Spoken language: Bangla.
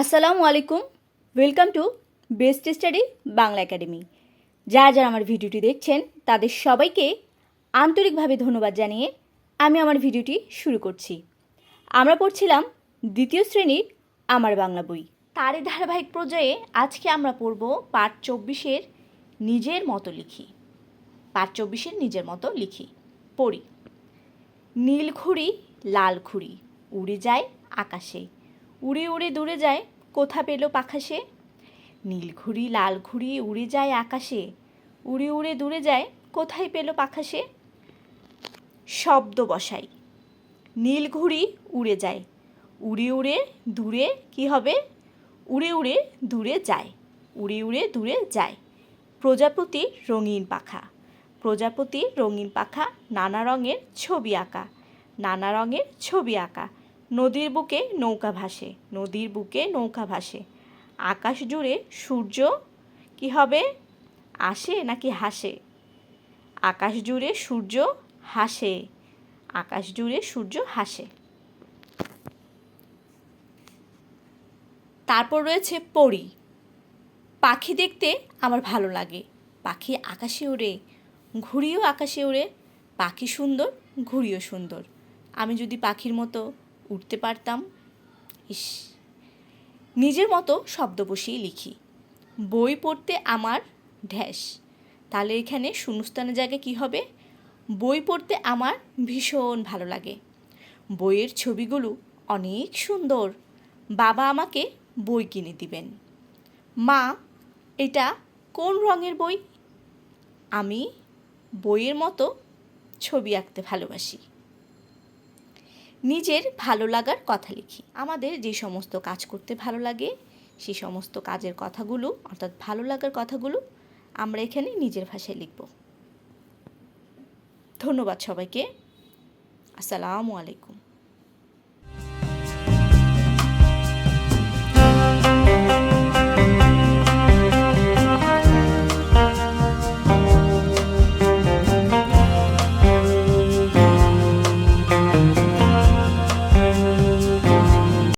আসসালামু আলাইকুম। Welcome to best study Bangla academy যারা যারা আমার ভিডিওটি দেখছেন, তাদের সবাইকে আন্তরিকভাবে ধন্যবাদ জানিয়ে আমি আমার ভিডিওটি শুরু করছি। আমরা পড়ছিলাম দ্বিতীয় শ্রেণির আমার বাংলা বই। তারই ধারাবাহিক পর্যায়ে আজকে আমরা পড়ব পাঠ চব্বিশের নিজের মতো লিখি। পাঠ চব্বিশের নিজের মতো লিখি। পড়ি। নীল ঘুড়ি লাল ঘুড়ি উড়ে যায় আকাশে। উড়ে উড়ে দূরে যায়, কোথা পেল পাখা সে? নীল ঘুড়ি, লাল ঘুড়ি, উড়ে যায় আকাশে। উড়ে উড়ে দূরে যায়, কোথায় পেল পাখা সে? শব্দ বসাই। নীল ঘুড়ি উড়ে যায়। উড়ে উড়ে দূরে কি হবে? উড়ে উড়ে দূরে যায়। উড়ে উড়ে দূরে যায়। প্রজাপতির রঙিন পাখা। প্রজাপতির রঙিন পাখা নানা রঙের ছবি আঁকা। নানা রঙের ছবি আঁকা। নদীর বুকে নৌকা ভাসে, নদীর বুকে নৌকা ভাসে। আকাশ জুড়ে সূর্য কি হবে? আসে নাকি হাসে? আকাশ জুড়ে সূর্য হাসে, আকাশ জুড়ে সূর্য হাসে। তারপর রয়েছে পড়ি পাখি দেখতে আমার ভালো লাগে। পাখি আকাশে ওড়ে, ঘুড়িও আকাশে ওড়ে। পাখি সুন্দর, ঘুড়িও সুন্দর। আমি যদি পাখির মতো উঠতে পারতাম। ইস, নিজের মতো শব্দ বসিয়ে লিখি, বই পড়তে আমার ঢ্যাস, তাহলে এখানে শূন্যস্থানের জায়গায় কী হবে? বই পড়তে আমার ভীষণ ভালো লাগে, বইয়ের ছবিগুলো অনেক সুন্দর, বাবা আমাকে বই কিনে দিবেন। মা, এটা কোন রঙের বই? আমি বইয়ের মতো ছবি আঁকতে ভালোবাসি। নিজের ভালো লাগার কথা লিখি। আমাদের যে সমস্ত কাজ করতে ভালো লাগে, সে সমস্ত কাজের কথাগুলো, অর্থাৎ ভালো লাগার কথাগুলো, আমরা এখানে নিজের ভাষায় লিখব। ধন্যবাদ সবাইকে। আসসালামু আলাইকুম।